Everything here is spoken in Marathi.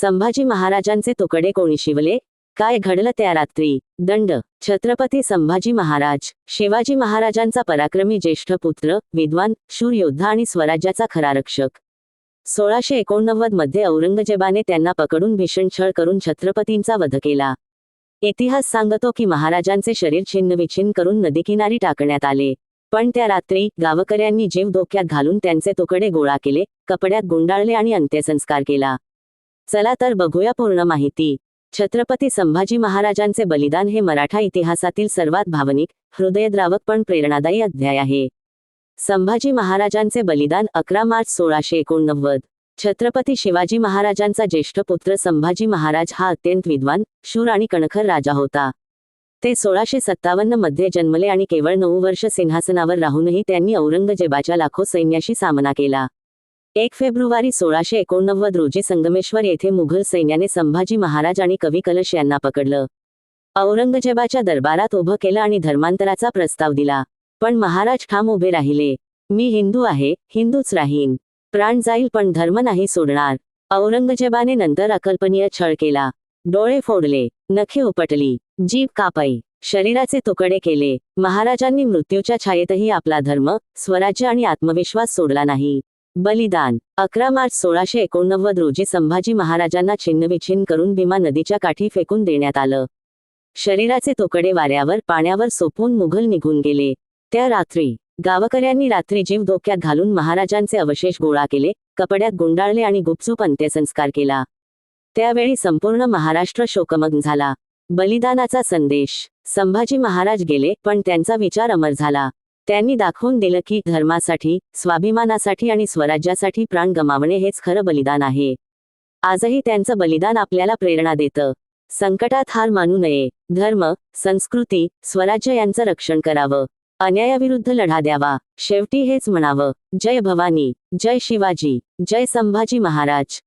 संभाजी महाराजांचे तुकडे कोणी शिवले? काय घडलं त्या रात्री? दंड. छत्रपती संभाजी महाराज. शिवाजी महाराजांचा पराक्रमी ज्येष्ठ पुत्र विद्वान शूर योद्धा आणि स्वराज्याचा खरा रक्षक. सोळाशे एकोणनव्वदमध्ये औरंगजेबाने त्यांना पकडून भीषण छळ करून छत्रपतींचा वध केला. इतिहास सांगतो की महाराजांचे शरीर छिन्नविछिन्न करून नदीकिनारी टाकण्यात आले. पण त्या रात्री गावकऱ्यांनी जीव धोक्यात घालून त्यांचे तुकडे गोळा केले कपड्यात गुंडाळले आणि अंत्यसंस्कार केला. चला तर बघूया पूर्ण माहिती. छत्रपती संभाजी महाराजांचे बलिदान हे मराठा इतिहासातील सर्वात भावनिक हृदयद्रावक पण प्रेरणादायी अध्याय आहे. संभाजी महाराजांचे बलिदान अकरा मार्च सोळाशे एकोणनव्वद. छत्रपती शिवाजी महाराजांचा ज्येष्ठ पुत्र संभाजी महाराज हा अत्यंत विद्वान शूर आणि कणखर राजा होता. ते सोळाशे सत्तावन्नमध्ये जन्मले आणि केवळ नऊ वर्ष सिंहासनावर राहूनही त्यांनी औरंगजेबाच्या लाखो सैन्याशी सामना केला. एक फेब्रुवारी सोळाशे एकोणनव्वद रोजी संगमेश्वर येथे मुघल सैन्याने संभाजी महाराज आणि कवी कलश यांना पकडलं. औरंगजेबाच्या दरबारात उभं केलं आणि धर्मांतराचा प्रस्ताव दिला. पण महाराज ठाम उभे राहिले. मी हिंदू आहे हिंदूच राहीन. प्राण जाईल पण धर्म नाही सोडणार. औरंगजेबाने नंतर अकल्पनीय छळ केला. डोळे फोडले नखे उपटली जीभ कापाई शरीराचे तुकडे केले. महाराजांनी मृत्यूच्या छायेतही आपला धर्म स्वराज्य आणि आत्मविश्वास सोडला नाही. बलिदान. अकरा मार्च सोळाशे एकोणनव्वद रोजी संभाजी महाराजांना छिन्नविछिन्न करून भीमा नदीच्या काठी फेकून देण्यात आलं. शरीराचे तुकडे वाऱ्यावर पाण्यावर सोपून मुघल निघून गेले. त्या रात्री गावकऱ्यांनी रात्री जीव धोक्यात घालून महाराजांचे अवशेष गोळा केले कपड्यात गुंडाळले आणि गुपचूप अंत्यसंस्कार केला. त्यावेळी संपूर्ण महाराष्ट्र शोकमग्न झाला. बलिदानाचा संदेश. संभाजी महाराज गेले पण त्यांचा विचार अमर झाला. त्यांनी दाखवून दिलं की धर्मासाठी स्वाभिमानासाठी आणि स्वराज्यासाठी प्राण गमावणे हेच खरं बलिदान आहे. आजही त्यांचं बलिदान आपल्याला प्रेरणा देतं. संकटात हार मानू नये. धर्म संस्कृती स्वराज्य यांचं रक्षण करावं. अन्यायाविरुद्ध लढा द्यावा. शेवटी हेच म्हणावं. जय भवानी. जय शिवाजी. जय संभाजी महाराज.